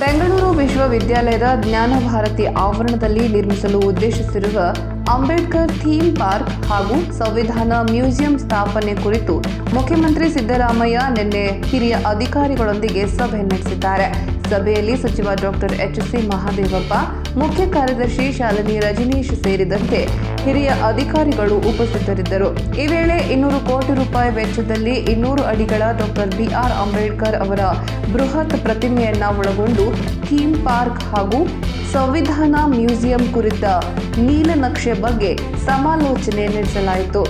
ಬೆಂಗಳೂರು ವಿಶ್ವವಿದ್ಯಾಲಯದ ಜ್ಞಾನ ಭಾರತಿ ಆವರಣದಲ್ಲಿ ನಿರ್ಮಿಸಲು ಉದ್ದೇಶಿಸಿರುವ ಅಂಬೇಡ್ಕರ್ ಥೀಮ್ ಪಾರ್ಕ್ ಹಾಗೂ ಸಂವಿಧಾನ ಮ್ಯೂಸಿಯಂ ಸ್ಥಾಪನೆ ಕುರಿತು ಮುಖ್ಯಮಂತ್ರಿ ಸಿದ್ದರಾಮಯ್ಯ ನಿನ್ನೆ ಹಿರಿಯ ಅಧಿಕಾರಿಗಳೊಂದಿಗೆ ಸಭೆ ನಡೆಸಿದ್ದಾರೆ. ಸಭೆಯಲ್ಲಿ ಸಚಿವ ಡಾಕ್ಟರ್ ಎಚ್ ಸಿ ಮಹಾದೇವಪ್ಪ ಮುಖ್ಯ ಕಾರ್ಯದರ್ಶಿ ಶಾಲಿನಿ ರಜನೀಶ್ ಸೇರಿದಂತೆ ಹಿರಿಯ ಅಧಿಕಾರಿಗಳು ಉಪಸ್ಥಿತರಿದ್ದರು. ಈ ವೇಳೆ ಇನ್ನೂರು ಕೋಟಿ ರೂಪಾಯಿ ವೆಚ್ಚದಲ್ಲಿ ಇನ್ನೂರು ಅಡಿಗಳ ಡಾಕ್ಟರ್ ಬಿಆರ್ ಅಂಬೇಡ್ಕರ್ ಅವರ ಬೃಹತ್ ಪ್ರತಿಮೆಯನ್ನ ಒಳಗೊಂಡು ಥೀಮ್ ಪಾರ್ಕ್ ಹಾಗೂ ಸಂವಿಧಾನ ಮ್ಯೂಸಿಯಂ ಕುರಿತ ನೀಲನಕ್ಷೆ ಬಗ್ಗೆ ಸಮಾಲೋಚನೆ ನಡೆಸಲಾಯಿತು.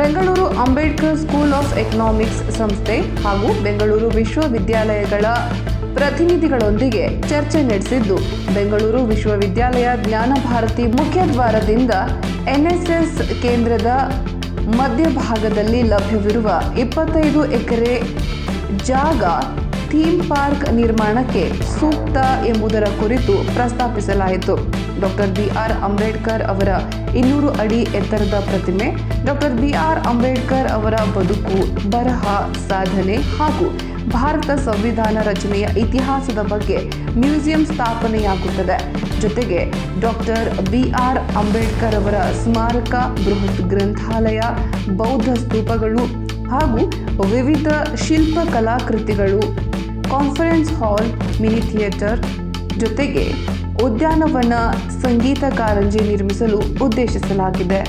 Bengaluru Ambedkar school of economics ಸಂಸ್ಥೆ ಹಾಗೂ ಬೆಂಗಳೂರು ವಿಶ್ವವಿದ್ಯಾಲಯಗಳ ಪ್ರತಿನಿಧಿಗಳೊಂದಿಗೆ ಚರ್ಚೆ ನಡೆಸಿದ್ದು. ಬೆಂಗಳೂರು ವಿಶ್ವವಿದ್ಯಾಲಯ ಜ್ಞಾನ ಭಾರತಿ ಮುಖ್ಯದ್ವಾರದಿಂದ ಎನ್ಎಸ್ಎಸ್ ಕೇಂದ್ರದ ಮಧ್ಯಭಾಗದಲ್ಲಿ ಲಭ್ಯವಿರುವ ಇಪ್ಪತ್ತೈದು ಎಕರೆ ಜಾಗ ಥೀಮ್ ಪಾರ್ಕ್ ನಿರ್ಮಾಣಕ್ಕೆ ಸೂಕ್ತ ಎಂಬುದರ ಕುರಿತು ಪ್ರಸ್ತಾಪಿಸಲಾಯಿತು. ಡಾಕ್ಟರ್ ಬಿ ಆರ್ ಅಂಬೇಡ್ಕರ್ ಅವರ ಇನ್ನೂರು ಅಡಿ ಎತ್ತರದ ಪ್ರತಿಮೆ, ಡಾಕ್ಟರ್ ಬಿ ಆರ್ ಅಂಬೇಡ್ಕರ್ ಅವರ ಬದುಕು, ಬರಹ, ಸಾಧನೆ ಹಾಗೂ ಭಾರತ ಸಂವಿಧಾನ ರಚನೆಯ ಇತಿಹಾಸದ ಬಗ್ಗೆ ಮ್ಯೂಸಿಯಂ ಸ್ಥಾಪನೆಯಾಗುತ್ತದೆ. ಜೊತೆಗೆ ಡಾಕ್ಟರ್ ಬಿ ಆರ್ ಅಂಬೇಡ್ಕರ್ ಅವರ ಸ್ಮಾರಕ, ಬೃಹತ್ ಗ್ರಂಥಾಲಯ, ಬೌದ್ಧ ಸ್ತೂಪಗಳು ಹಾಗೂ ವಿವಿಧ ಶಿಲ್ಪ ಕಲಾಕೃತಿಗಳು, ಕಾನ್ಫರೆನ್ಸ್ ಹಾಲ್, ಮಿನಿ ಥಿಯೇಟರ್ ಜೊತೆಗೆ ಉದ್ಯಾನವನ ಸಂಗೀತ ಕಾರಂಜಿ ನಿರ್ಮಿಸಲು ಉದ್ದೇಶಿಸಲಾಗಿದೆ.